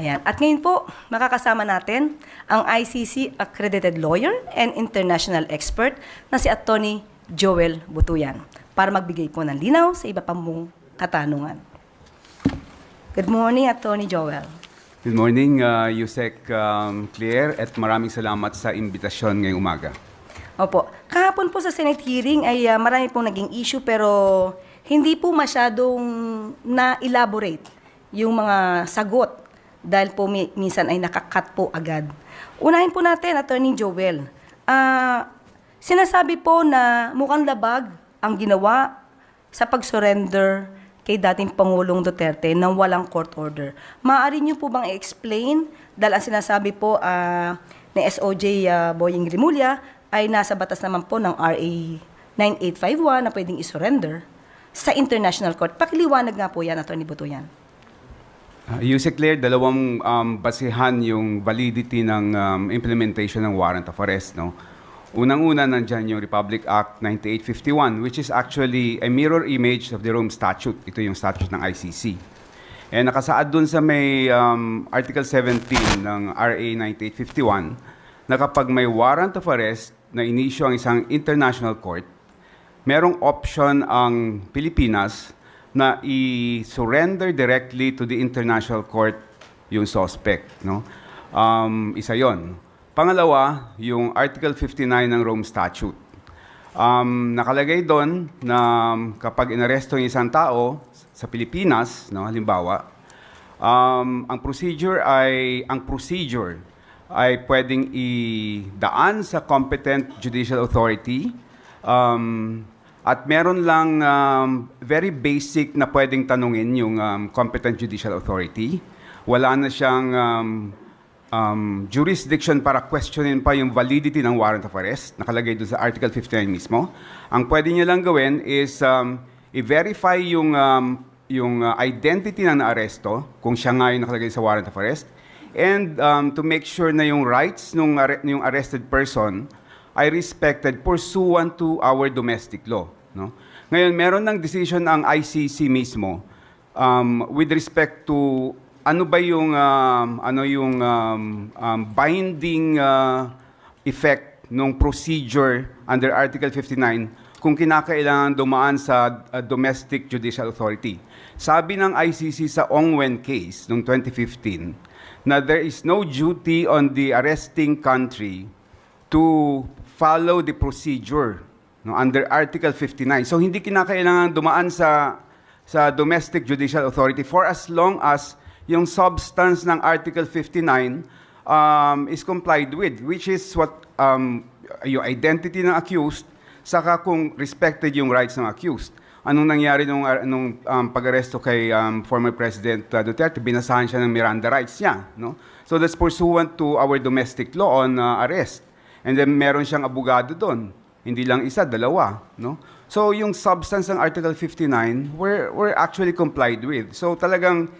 Ayan. At ngayon po, makakasama natin ang ICC accredited lawyer and international expert na si Attorney Joel Butuyan para magbigay po ng linaw sa iba pang mong katanungan. Good morning, Attorney Joel. Good morning, uh, Yusek um, Claire, at maraming salamat sa imbitasyon ngayong umaga. Opo. Kahapon po sa Senate hearing ay ah, marami pong naging issue pero hindi po masyadong na-elaborate yung mga sagot dahil po mi- minsan ay nakakat po agad. Unahin po natin, Attorney Joel. Ah, sinasabi po na mukhang labag ang ginawa sa pag-surrender kay dating Pangulong Duterte nang walang court order. Maaari niyo po bang i-explain dahil ang sinasabi po ah, ni SOJ ah, Boying Rimulya ay nasa batas naman po ng RA 9851 na pwedeng i-surrender sa international court. Pakiliwanag nga po yan, Atty. Butuyan. Uh, Yusek Claire, dalawang um, basihan yung validity ng um, implementation ng warrant of arrest. No? Unang-una nandyan yung Republic Act 9851, which is actually a mirror image of the Rome Statute. Ito yung statute ng ICC. And nakasaad dun sa may um, Article 17 ng RA 9851 na kapag may warrant of arrest na inisyo ang isang international court, merong option ang Pilipinas na i-surrender directly to the international court yung suspect. No? Um, isa yon. Pangalawa, yung Article 59 ng Rome Statute. Um, nakalagay doon na kapag inaresto yung isang tao sa Pilipinas, no, halimbawa, um, ang procedure ay ang procedure ay pwedeng idaan sa competent judicial authority um, at meron lang um, very basic na pwedeng tanungin yung um, competent judicial authority. Wala na siyang um, um, jurisdiction para questionin pa yung validity ng warrant of arrest. Nakalagay doon sa Article 59 mismo. Ang pwede niya lang gawin is um, i-verify yung, um, yung uh, identity ng naaresto, kung siya nga yung nakalagay sa warrant of arrest, and um, to make sure na yung rights ng yung arrested person ay respected pursuant to our domestic law. No? Ngayon, meron ng decision ang ICC mismo um, with respect to ano ba yung um, ano yung um, um, binding uh, effect ng procedure under Article 59 kung kinakailangan dumaan sa uh, domestic judicial authority. Sabi ng ICC sa Ongwen case noong 2015 na there is no duty on the arresting country to follow the procedure no, under Article 59. So hindi kinakailangan dumaan sa sa domestic judicial authority for as long as yung substance ng Article 59 um, is complied with, which is what um, yung identity ng accused, saka kung respected yung rights ng accused. Anong nangyari nung, nung um, pag-aresto kay um, former President uh, Duterte? Binasahan siya ng Miranda rights niya. No? So that's pursuant to our domestic law on uh, arrest. And then meron siyang abogado doon. Hindi lang isa, dalawa. No? So yung substance ng Article 59, we're, we're actually complied with. So talagang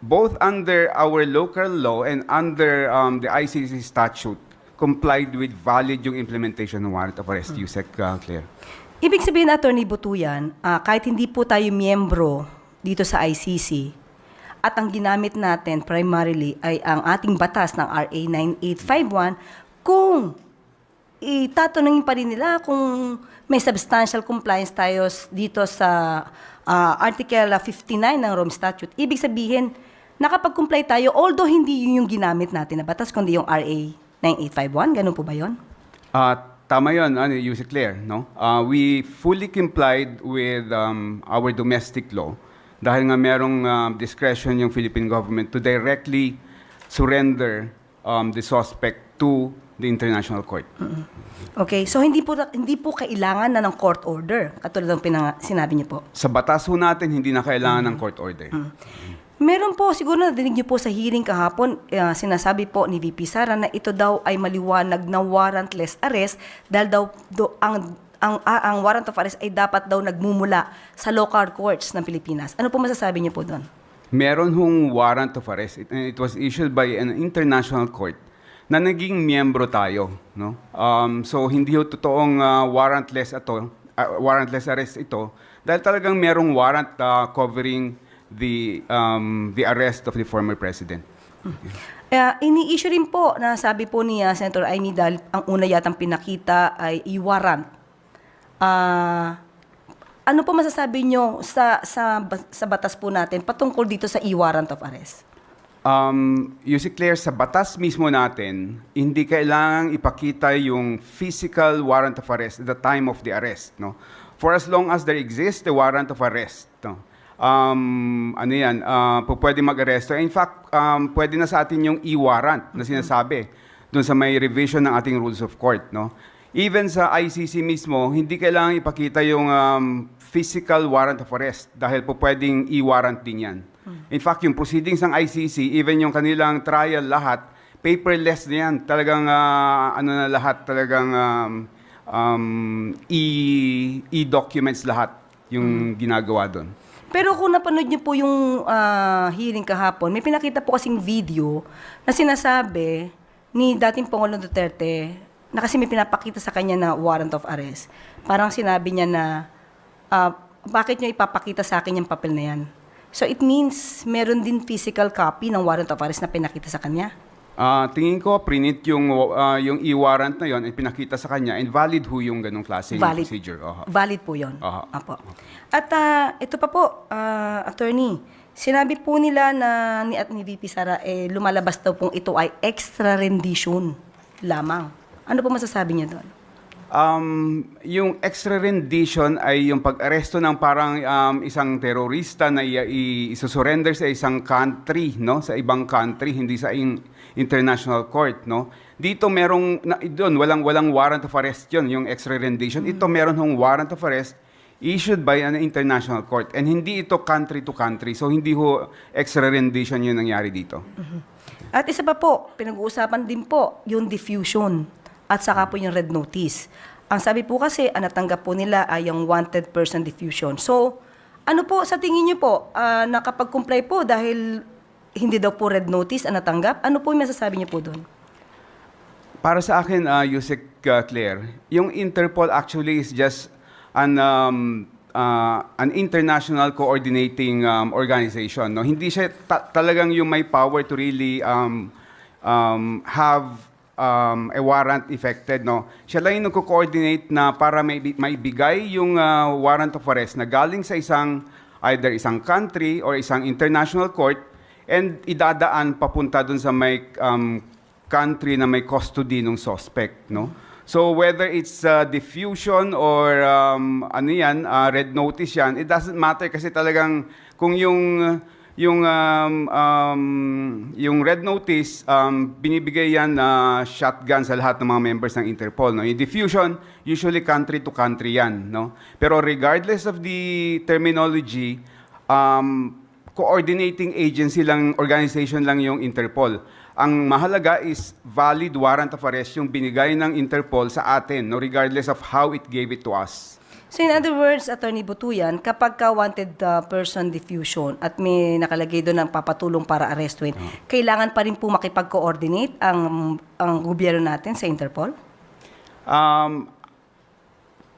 both under our local law and under um, the ICC statute, complied with valid yung implementation warrant of arrest, Yusek uh, Claire. Ibig sabihin, Attorney Butuyan, ah, kahit hindi po tayo miyembro dito sa ICC, at ang ginamit natin primarily ay ang ating batas ng RA 9851, kung itatanungin pa rin nila kung may substantial compliance tayo dito sa ah, Article 59 ng Rome Statute, ibig sabihin, nakapag-comply tayo, although hindi yun yung ginamit natin na batas, kundi yung RA 9851, ganun po ba yon? Uh, tama yun, ano, Yusek Claire. No? Uh, we fully complied with um, our domestic law dahil nga merong um, discretion yung Philippine government to directly surrender um, the suspect to the international court. Okay, so hindi po hindi po kailangan na ng court order katulad ng pinang, sinabi niyo po. Sa batas ho natin, hindi na kailangan ng court order. Meron po siguro nadinig niyo po sa hearing kahapon, eh, sinasabi po ni VP Sara na ito daw ay maliwanag na warrantless arrest dahil daw do, ang ang ah, ang warrant of arrest ay dapat daw nagmumula sa local courts ng Pilipinas. Ano po masasabi niyo po doon? Meron hong warrant of arrest. It, it was issued by an international court na naging miyembro tayo. No? Um, so, hindi ho totoong uh, warrantless, ito, uh, warrantless arrest ito dahil talagang merong warrant uh, covering the um, the arrest of the former president. Uh, ini-issue rin po na sabi po ni ah, Senator Amy dahil ang una yatang pinakita ay i-warrant. Ah, ano po masasabi nyo sa, sa, sa batas po natin patungkol dito sa i-warrant of arrest? Um, Yusik Claire, sa batas mismo natin, hindi kailangang ipakita yung physical warrant of arrest at the time of the arrest. No? For as long as there exists the warrant of arrest, no? um, ano yan, uh, pwede mag-aresto. In fact, um, pwede na sa atin yung e-warrant na sinasabi dun sa may revision ng ating rules of court. No? Even sa ICC mismo, hindi kailangan ipakita yung um, physical warrant of arrest dahil po pwedeng e-warrant din yan. In fact, yung proceedings ng ICC, even yung kanilang trial lahat, paperless na yan. Talagang, ah, ano na lahat, talagang um, um, e- e-documents lahat yung ginagawa doon. Pero kung napanood niyo po yung ah, hearing kahapon, may pinakita po kasing video na sinasabi ni dating Pangulong Duterte na kasi may pinapakita sa kanya na warrant of arrest. Parang sinabi niya na, ah, bakit niyo ipapakita sa akin yung papel na yan? So it means meron din physical copy ng warrant of arrest na pinakita sa kanya. Ah, tingin ko, prinit yung, ah, yung e-warrant na yon at pinakita sa kanya, and valid ho yung ganong klase Valid. procedure. Oho. Valid po yon. Aha. Apo. At ah, ito pa po, ah, attorney, sinabi po nila na ni at ni VP Sara, eh, lumalabas daw pong ito ay extra rendition lamang. Ano po masasabi niya doon? Um, yung extra rendition ay yung pag-aresto ng parang um, isang terorista na isusurrender sa isang country, no? Sa ibang country, hindi sa in- international court, no? Dito merong na, doon walang walang warrant of arrest 'yon, yung extra rendition. Ito meron hong warrant of arrest issued by an international court and hindi ito country to country. So hindi ho extra rendition 'yung nangyari dito. At isa pa po, pinag-uusapan din po yung diffusion at saka po yung red notice. Ang sabi po kasi, ang natanggap po nila ay yung wanted person diffusion. So, ano po sa tingin niyo po, ah, nakapag-comply po dahil hindi daw po red notice ang natanggap? Ano po yung masasabi niyo po doon? Para sa akin, uh, Yusek uh, Claire, yung Interpol actually is just an um, uh, an international coordinating um, organization. No, hindi siya ta- talagang yung may power to really um, um, have um, a warrant effected. No, siya lang yung nagko-coordinate na para may maibigay yung uh, warrant of arrest na galing sa isang either isang country or isang international court and idadaan papunta dun sa may um, country na may custody ng suspect, no? So whether it's uh, diffusion or um, ano yan, uh, red notice yan, it doesn't matter kasi talagang kung yung yung um, um, yung red notice um, binibigay yan na shotgun sa lahat ng mga members ng Interpol no yung diffusion usually country to country yan no pero regardless of the terminology um, coordinating agency lang, organization lang yung Interpol. Ang mahalaga is valid warrant of arrest yung binigay ng Interpol sa atin, no, regardless of how it gave it to us. So in other words, Attorney Butuyan, kapag ka wanted uh, person diffusion at may nakalagay doon ng papatulong para arestuin, kailangan pa rin po makipag-coordinate ang, ang gobyerno natin sa Interpol? Um,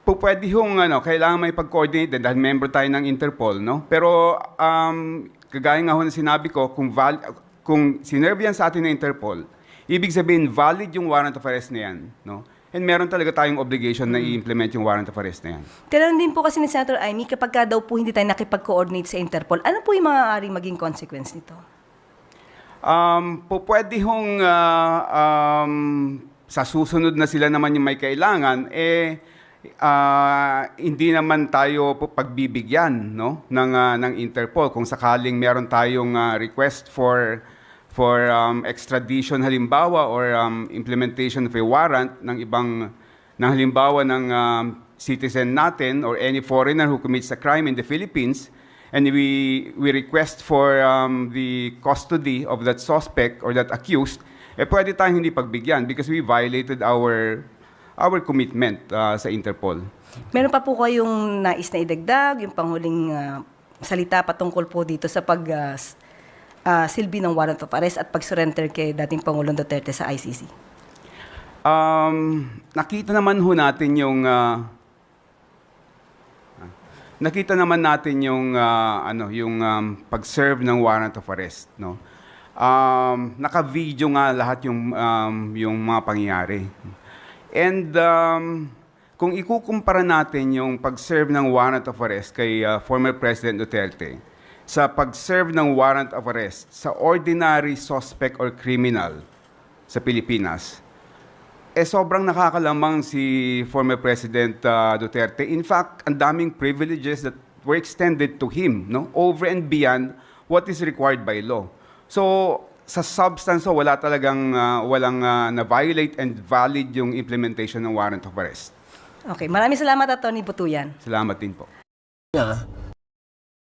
po pwede hong ano, kailangan may pag-coordinate din dahil member tayo ng Interpol, no? Pero um, kagaya nga ho na sinabi ko, kung val- kung sinerve yan sa atin ng Interpol, ibig sabihin valid yung warrant of arrest na yan, no? And meron talaga tayong obligation na i-implement yung warrant of arrest na yan. Tinanong din po kasi ni Senator Amy, kapag ka daw po hindi tayo nakipag-coordinate sa Interpol, ano po yung maaaring maging consequence nito? Um, po pwede hong ah, um, sa susunod na sila naman yung may kailangan, eh, ah, hindi naman tayo po pagbibigyan no, ng, ah, ng Interpol kung sakaling meron tayong ah, request for for um, extradition halimbawa or um, implementation of a warrant ng ibang ng halimbawa ng um, citizen natin or any foreigner who commits a crime in the Philippines. And we we request for um, the custody of that suspect or that accused. Eh pwede tayong hindi pagbigyan because we violated our our commitment uh, sa Interpol. Meron pa po kayong nais na idagdag, yung panghuling ah, salita patungkol po dito sa pag ah, ah, silbi ng warrant of arrest at pag-surrender kay dating Pangulong Duterte sa ICC. Um, nakita naman ho natin yung ah, nakita naman natin yung ah, ano yung um, pag-serve ng warrant of arrest no um, naka-video nga lahat yung um, yung mga pangyayari and um, kung ikukumpara natin yung pag-serve ng warrant of arrest kay ah, former President Duterte sa pag-serve ng warrant of arrest sa ordinary suspect or criminal sa Pilipinas eh sobrang nakakalamang si former President uh, Duterte. In fact, ang daming privileges that were extended to him, no? Over and beyond what is required by law. So, sa substance, so, wala talagang uh, walang uh, na-violate and valid yung implementation ng warrant of arrest. Okay, maraming salamat Attorney Butuyan. Salamat din po. niya